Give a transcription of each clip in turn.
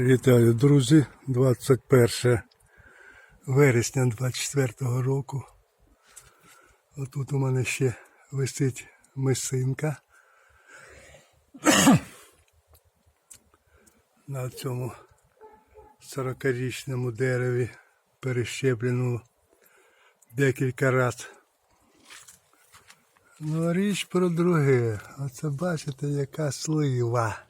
Вітаю, друзі! 21 вересня 24-го року. Отут у мене ще висить мисинка. На цьому 40-річному дереві перещепленому декілька разів. Ну, річ про друге. Оце бачите, яка слива.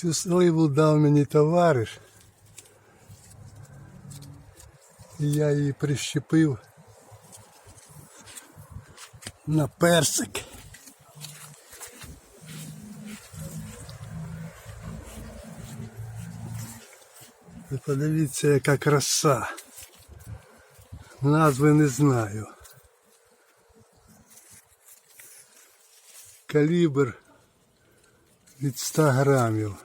Цю сливу дав мені товариш. І я її прищепив на персик. І подивіться, яка краса. Назви не знаю. Калібр від 100 грамів.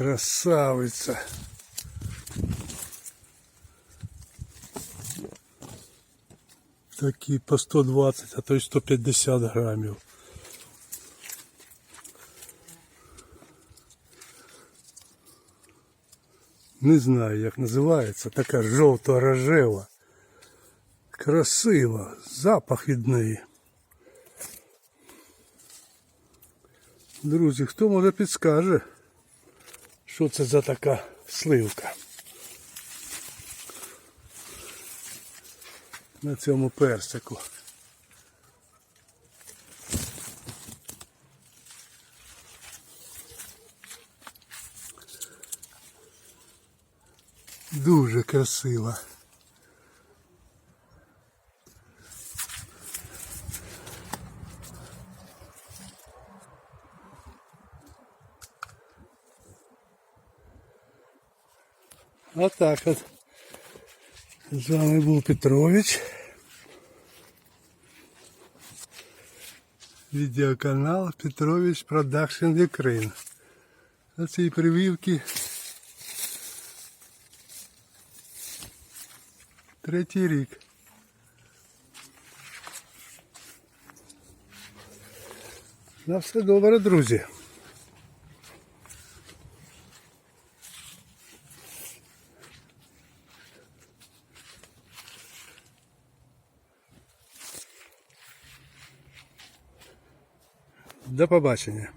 Красавиця. Такі по 120, а то й 150 грамів. Не знаю, як називається, така жовто-рожева. Красива, запах від неї. Друзі, хто може підскаже, що це за така сливка на цьому персику. Дуже красива. Отак от. З вами був Петрович. Відеоканал Петрович Продакшн Ukraine. На цій прививці третій рік. На все добре, друзі. До побачення.